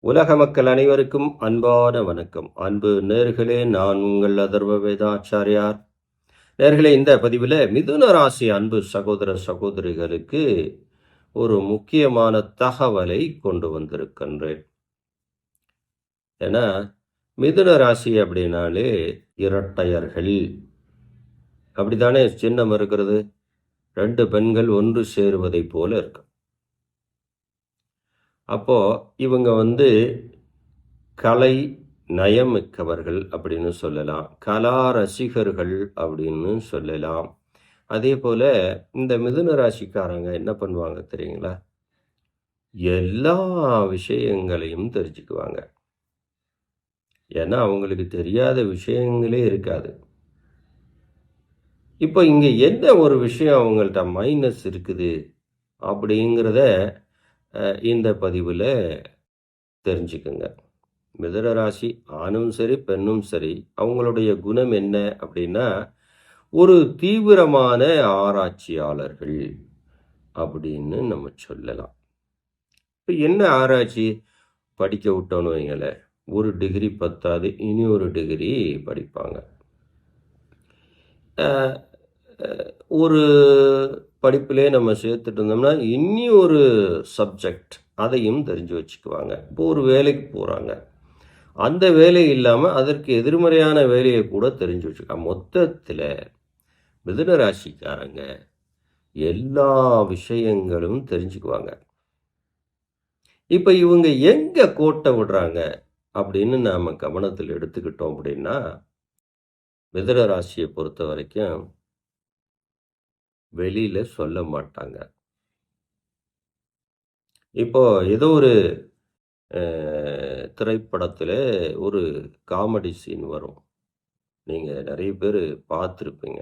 உலக மக்கள் அனைவருக்கும் அன்பான வணக்கம். அன்பு நேர்களே நான் உங்கள் அதர்வ வேதாச்சாரியார். நேர்களே இந்த பதிவில் மிதுன ராசி அன்பு சகோதர சகோதரிகளுக்கு ஒரு முக்கியமான தகவலை கொண்டு வந்திருக்கின்றேன். ஏன்னா மிதுன ராசி அப்படின்னாலே இரட்டையர்கள். அப்படித்தானே சின்னம் இருக்கிறது? ரெண்டு பெண்கள் ஒன்று சேருவதை போல இருக்கும் அப்போது இவங்க வந்து கலை நயமிக்கவர்கள் அப்படின்னு சொல்லலாம். கலா ரசிகர்கள் அப்படின்னு சொல்லலாம். அதே போல் இந்த மிதுன ராசிக்காரங்க என்ன பண்ணுவாங்க தெரியுங்களா? எல்லா விஷயங்களையும் தெரிஞ்சுக்குவாங்க. ஏன்னா அவங்களுக்கு தெரியாத விஷயங்களே இருக்காது. இப்போ இங்கே என்ன ஒரு விஷயம் அவங்கள்ட்ட மைனஸ் இருக்குது அப்படிங்கிறத இந்த பதிவில் தெரிஞ்சுக்குங்க. மிதுன ராசி ஆணும் சரி பெண்ணும் சரி அவங்களுடைய குணம் என்ன அப்படின்னா ஒரு தீவிரமான ஆராய்ச்சியாளர்கள் அப்படின்னு நம்ம சொல்லலாம். இப்போ என்ன ஆராய்ச்சி? படிக்க விட்டோன்னு வைங்களேன். ஒரு டிகிரி பத்தாது இனி ஒரு டிகிரி படிப்பாங்க. ஒரு படிப்பிலே நம்ம சேர்த்துட்டு இருந்தோம்னா இனி ஒரு சப்ஜெக்ட் அதையும் தெரிஞ்சு வச்சுக்குவாங்க. இப்போ ஒரு வேலைக்கு போகிறாங்க அந்த வேலை இல்லாமல் அதற்கு எதிர்மறையான வேலையை கூட தெரிஞ்சு வச்சுக்கலாம் மொத்தத்தில் மிதுன ராசிக்காரங்க எல்லா விஷயங்களும் தெரிஞ்சுக்குவாங்க. இப்போ இவங்க எங்கே கோட்டை விடுறாங்க அப்படின்னு நாம் கவனத்தில் எடுத்துக்கிட்டோம் அப்படின்னா மிதுன ராசியை பொறுத்த வரைக்கும் வெளியில் சொல்ல மாட்டாங்க. இப்போ ஏதோ ஒரு திரைப்படத்தில் ஒரு காமெடி சீன் வரும். நீங்கள் நிறைய பேர் பார்த்துருப்பீங்க.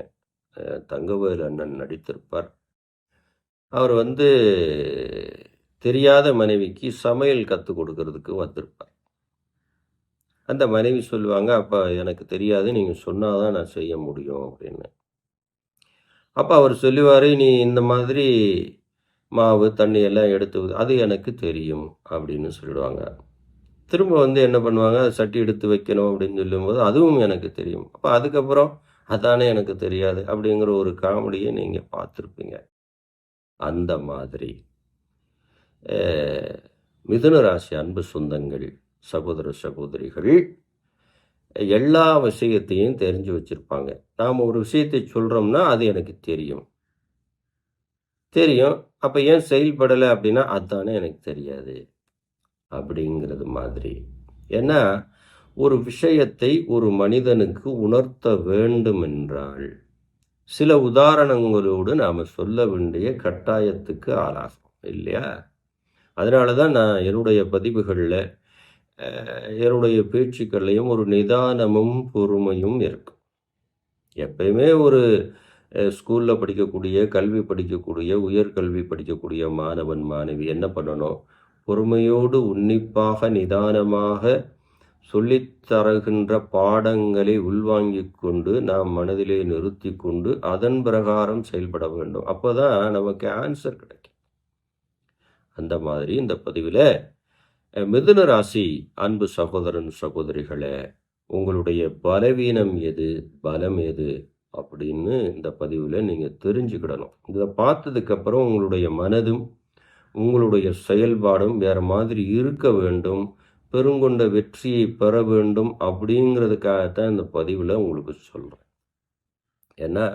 தங்கவேல் அண்ணன் நடித்திருப்பார். அவர் வந்து தெரியாத மனைவிக்கு சமையல் கற்றுக் கொடுக்கறதுக்கு வந்திருப்பார். அந்த மனைவி சொல்லுவாங்க அப்போ எனக்கு தெரியாது நீங்கள் சொன்னால் தான் நான் செய்ய முடியும் அப்படின்னு. அப்போ அவர் சொல்லுவார் நீ இந்த மாதிரி மாவு தண்ணி எல்லாம் எடுத்து அது எனக்கு தெரியும் அப்படின்னு சொல்லிடுவாங்க திரும்ப வந்து என்ன பண்ணுவாங்க சட்டி எடுத்து வைக்கணும் அப்படின்னு சொல்லும்போது அதுவும் எனக்கு தெரியும். அப்போ அதுக்கப்புறம் அதானே எனக்கு தெரியாது அப்படிங்கிற ஒரு காமெடியை நீங்கள் பார்த்துருப்பீங்க. அந்த மாதிரி. மிதுன ராசி அன்பு சொந்தங்கள் சகோதர சகோதரிகள் எல்லா விஷயத்தையும் தெரிஞ்சு வச்சிருப்பாங்க. நாம் ஒரு விஷயத்தை சொல்கிறோம்னா அது எனக்கு தெரியும். தெரியும். அப்போ ஏன் செயல்படலை அப்படின்னா அதுதானே எனக்கு தெரியாது. அப்படிங்கிறது மாதிரி. ஏன்னா ஒரு விஷயத்தை ஒரு மனிதனுக்கு உணர்த்த வேண்டும் என்றால் சில உதாரணங்களோடு நாம் சொல்ல வேண்டிய கட்டாயத்துக்கு ஆளாகும் இல்லையா? அதனால தான் நான் என்னுடைய பதிவுகளில் என்னுடைய பேச்சுக்கள்லையும் ஒரு நிதானமும் பொறுமையும் இருக்கும். எப்பயுமே ஒரு ஸ்கூலில் படிக்கக்கூடிய கல்வி படிக்கக்கூடிய உயர்கல்வி படிக்கக்கூடிய மாணவன் மாணவி என்ன பண்ணணும்? பொறுமையோடு உன்னிப்பாக நிதானமாக சொல்லித்தருகின்ற பாடங்களை உள்வாங்கிக் கொண்டு நாம் மனதிலே நிறுத்தி கொண்டு அதன் பிரகாரம் செயல்பட வேண்டும். அப்போதான் நமக்கு ஆன்சர் கிடைக்கும். அந்த மாதிரி இந்த பதிவில் மிதுன ராசி அன்பு சகோதரன் சகோதரிகளே உங்களுடைய பலவீனம் எது பலம் எது அப்படின்னு இந்த பதிவில் நீங்கள் தெரிஞ்சுக்கிடணும். இதை பார்த்ததுக்கப்புறம் உங்களுடைய மனதும் உங்களுடைய செயல்பாடும் வேறு மாதிரி இருக்க வேண்டும் பெருங்கொண்ட வெற்றியை பெற வேண்டும் அப்படிங்கிறதுக்காகத்தான் இந்த பதிவில் உங்களுக்கு சொல்கிறேன் ஏன்னா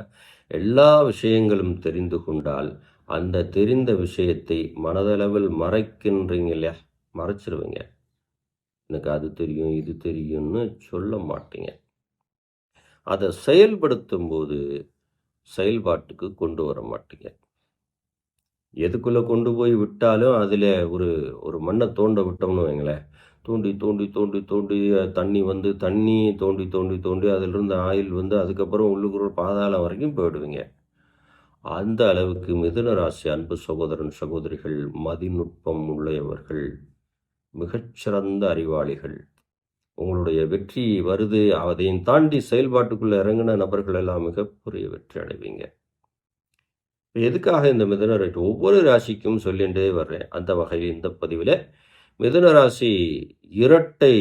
எல்லா விஷயங்களும் தெரிந்து கொண்டால் அந்த தெரிந்த விஷயத்தை மனதளவில் மறைக்கின்றீங்க இல்லையா? மறைச்சிருவீங்க. எனக்கு அது தெரியும் இது தெரியும்னு சொல்ல மாட்டீங்க. அதை செயல்படுத்தும் போது செயல்பாட்டுக்கு கொண்டு வர மாட்டீங்க. எதுக்குள்ளே கொண்டு போய் விட்டாலும் அதில் ஒரு ஒரு மண்ணை தோண்ட விட்டோம்னு வைங்களேன். தோண்டி தோண்டி தோண்டி தோண்டி தண்ணி வந்து தண்ணி தோண்டி தோண்டி தோண்டி அதிலிருந்து ஆயில் வந்து அதுக்கப்புறம் உள்ளுக்குற பாதாளம் வரைக்கும் போயிடுவீங்க. அந்த அளவுக்கு மிதுன ராசி அன்பு சகோதரன் சகோதரிகள் மதிநுட்பம் உள்ளவர்கள் மிகச்சிறந்த அறிவாளிகள். உங்களுடைய வெற்றி வருது அதையும் தாண்டி செயல்பாட்டுக்குள்ள இறங்கின நபர்கள் எல்லாம் மிகப்பெரிய வெற்றி அடைவீங்க. இப்போ எதுக்காக இந்த மிதுன ராசி? ஒவ்வொரு ராசிக்கும் சொல்லிகிட்டே வர்றேன். அந்த வகையில் இந்த பதிவில் மிதுன ராசி இரட்டை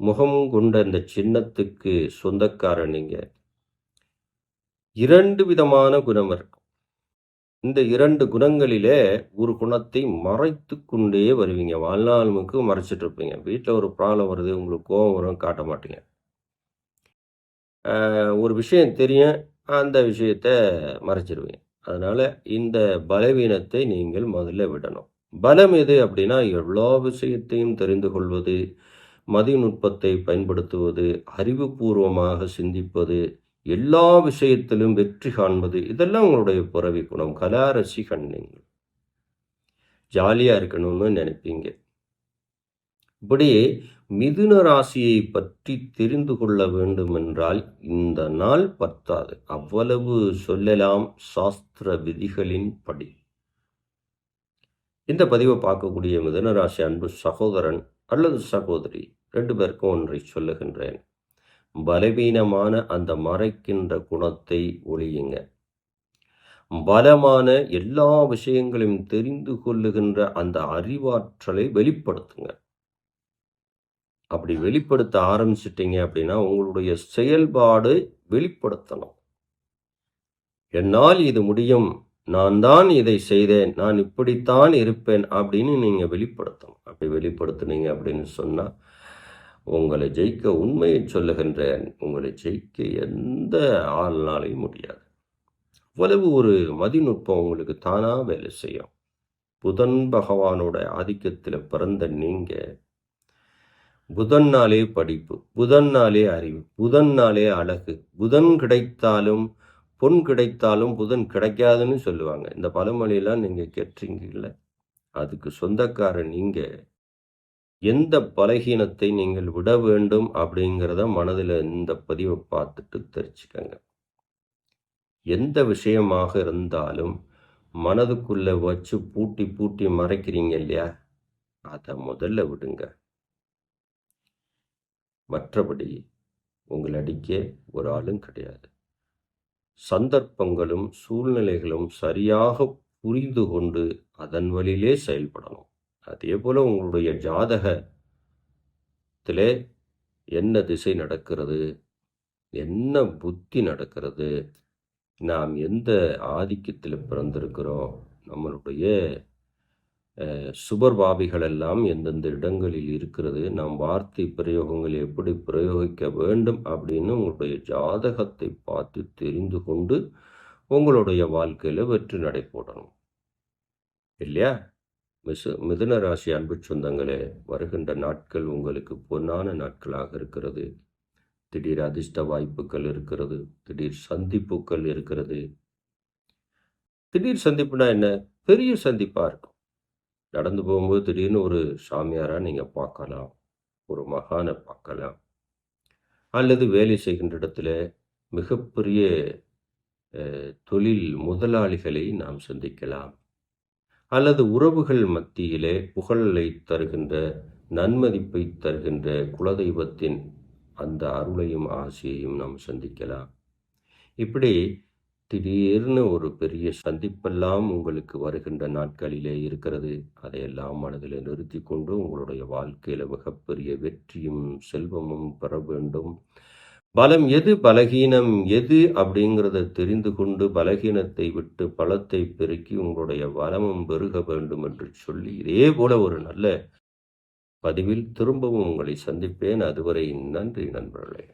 முகம் கொண்ட இந்த சின்னத்துக்கு சொந்தக்காரன் நீங்கள் இரண்டு விதமான குணம் இருக்கும் இந்த இரண்டு குணங்களிலே ஒரு குணத்தை மறைத்து கொண்டே வருவீங்க வாழ்நாளுக்கு மறைச்சிட்டு இருப்பீங்க. வீட்டில் ஒரு ப்ராப்ளம் வருது உங்களுக்கு கோபம் வரும் காட்ட மாட்டீங்க. ஒரு விஷயம் தெரியும் அந்த விஷயத்த மறைச்சிருவீங்க. அதனால் இந்த பலவீனத்தை நீங்கள் முதல்ல விடணும். பலம் எது அப்படின்னா எல்லா விஷயத்தையும் தெரிந்து கொள்வது மதிநுட்பத்தை பயன்படுத்துவது அறிவுபூர்வமாக சிந்திப்பது எல்லா விஷயத்திலும் வெற்றி காண்பது இதெல்லாம் உங்களுடைய பிறவி குணம் கலா ரசிகன் நீங்கள் ஜாலியாக இருக்கணும்னு நினைப்பீங்க. இப்படி மிதுன ராசியை பற்றி தெரிந்து கொள்ள வேண்டும் என்றால் இந்த நாள் பத்தாது. அவ்வளவு சொல்லலாம் சாஸ்திர விதிகளின் படி இந்த பதிவை பார்க்கக்கூடிய மிதுன ராசி அன்பு சகோதரன் அல்லது சகோதரி ரெண்டு பேருக்கும் ஒன்றை சொல்லுகின்றேன். பலவீனமான அந்த மறைக்கின்ற குணத்தை ஒழியுங்க. பலமான எல்லா விஷயங்களையும் தெரிந்து கொள்ளுகின்ற அந்த அறிவாற்றலை வெளிப்படுத்துங்க. அப்படி வெளிப்படுத்த ஆரம்பிச்சிட்டீங்க அப்படின்னா உங்களுடைய செயல்பாடு வெளிப்படுத்தணும். என்னால் இது முடியும் நான் தான் இதை செய்தேன் நான் இப்படித்தான் இருப்பேன் அப்படின்னு நீங்கள் வெளிப்படுத்தணும். அப்படி வெளிப்படுத்துனீங்க அப்படின்னு சொன்னால் உங்களை ஜெயிக்க உண்மையை சொல்லுகின்றேன். உங்களை ஜெயிக்க எந்த ஆள்னாலையும் முடியாது. அவ்வளவு ஒரு மதிநுட்பம் உங்களுக்கு தானாக வேலை செய்யும். புதன் பகவானோட ஆதிக்கத்தில் பிறந்த நீங்கள் புதன்னாலே படிப்பு புதன்னாலே அறிவு புதன்னாலே அழகு புதன் கிடைத்தாலும் பொன் கிடைத்தாலும் புதன் கிடைக்காதுன்னு சொல்லுவாங்க. இந்த பழமொழியெல்லாம் நீங்கள் கேட்டீங்கல்ல அதுக்கு சொந்தக்காரன் நீங்கள் எந்த பலகீனத்தை நீங்கள் விட வேண்டும் அப்படிங்கிறத மனதில் இந்த பதிவை பார்த்துட்டு தெரிச்சுக்கங்க எந்த விஷயமாக இருந்தாலும் மனதுக்குள்ளே வச்சு பூட்டி பூட்டி மறைக்கிறீங்க இல்லையா? அதை முதல்ல விடுங்க. மற்றபடி உங்களை அடிக்க ஒரு ஆளும் கிடையாது. சந்தர்ப்பங்களும் சூழ்நிலைகளும் சரியாக புரிந்து கொண்டு அதன் வழியிலே செயல்படணும். அதே போல் உங்களுடைய ஜாதகத்திலே என்ன திசை நடக்கிறது? என்ன புத்தி நடக்கிறது? நாம் எந்த ஆதிக்கத்தில் பிறந்திருக்கிறோம்? நம்மளுடைய சுபர்பாவிகள் எல்லாம் எந்தெந்த இடங்களில் இருக்கிறது? நாம் வார்த்தை பிரயோகங்கள் எப்படி பிரயோகிக்க வேண்டும் அப்படின்னு உங்களுடைய ஜாதகத்தை பார்த்து தெரிந்து கொண்டு உங்களுடைய வாழ்க்கையில் வெற்றி நடைபோடணும் இல்லையா? மிசு மிதுன ராசி அன்பு சொந்தங்களே வருகின்ற நாட்கள் உங்களுக்கு பொன்னான நாட்களாக இருக்கிறது. திடீர் அதிர்ஷ்ட வாய்ப்புகள் இருக்கிறது. திடீர் சந்திப்புகள் இருக்கிறது. திடீர் சந்திப்புனா என்ன? பெரிய சந்திப்பாக இருக்கும். நடந்து போகும்போது திடீர்னு ஒரு சாமியாராக நீங்கள் பார்க்கலாம். ஒரு மகானை பார்க்கலாம். அல்லது வேலை செய்கின்ற இடத்துல மிகப்பெரிய தொழில் முதலாளிகளை நாம் சந்திக்கலாம். அல்லது உறவுகள் மத்தியிலே புகழலை தருகின்ற நன்மதிப்பை தருகின்ற குலதெய்வத்தின் அந்த அருளையும் ஆசையையும் நாம் சந்திக்கலாம். இப்படி திடீர்னு ஒரு பெரிய சந்திப்பெல்லாம் உங்களுக்கு வருகின்ற நாட்களிலே இருக்கிறது. அதையெல்லாம் மனதில் நிறுத்தி கொண்டு உங்களுடைய வாழ்க்கையில் மிகப்பெரிய வெற்றியும் செல்வமும் பெற வேண்டும். பலம் எது பலகீனம் எது அப்படிங்கிறத தெரிந்து கொண்டு பலகீனத்தை விட்டு பலத்தை பெருக்கி உங்களுடைய வளமும் பெருக வேண்டும் என்று சொல்லி இதே போல ஒரு நல்ல பதிவில் திரும்பவும் உங்களை சந்திப்பேன். அதுவரை நன்றி நண்பர்களே.